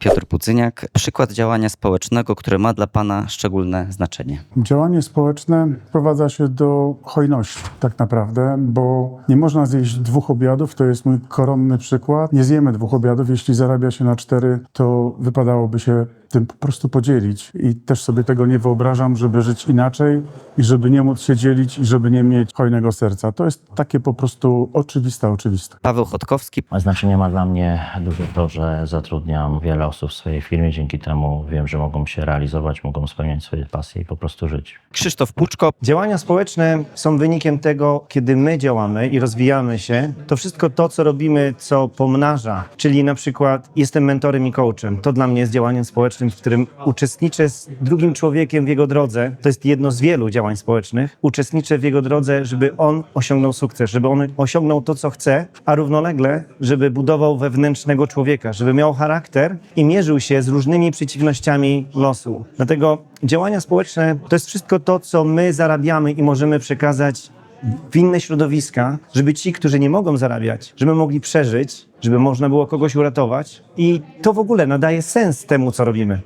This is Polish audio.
Piotr Pucyniak, przykład działania społecznego, które ma dla Pana szczególne znaczenie. Działanie społeczne sprowadza się do hojności tak naprawdę, bo nie można zjeść dwóch obiadów, to jest mój koronny przykład. Nie zjemy dwóch obiadów, jeśli zarabia się na cztery, to wypadałoby się tym po prostu podzielić. I też sobie tego nie wyobrażam, żeby żyć inaczej i żeby nie móc się dzielić i żeby nie mieć hojnego serca. To jest takie po prostu oczywiste, oczywiste. Paweł Chodkowski, Znaczenie ma dla mnie duże to, że zatrudniam wiele osób w swojej firmie. Dzięki temu wiem, że mogą się realizować, mogą spełniać swoje pasje i po prostu żyć. Krzysztof Puczko, Działania społeczne są wynikiem tego, kiedy my działamy i rozwijamy się, to wszystko to, co robimy, co pomnaża, czyli na przykład jestem mentorem i coachem, to dla mnie jest działaniem społecznym, w którym uczestniczę z drugim człowiekiem w jego drodze. To jest jedno z wielu działań społecznych. Uczestniczę w jego drodze, żeby on osiągnął sukces, żeby on osiągnął to, co chce, a równolegle, żeby budował wewnętrznego człowieka, żeby miał charakter i mierzył się z różnymi przeciwnościami losu. Dlatego działania społeczne to jest wszystko to, co my zarabiamy i możemy przekazać w inne środowiska, żeby ci, którzy nie mogą zarabiać, żeby mogli przeżyć, żeby można było kogoś uratować. I to w ogóle nadaje sens temu, co robimy.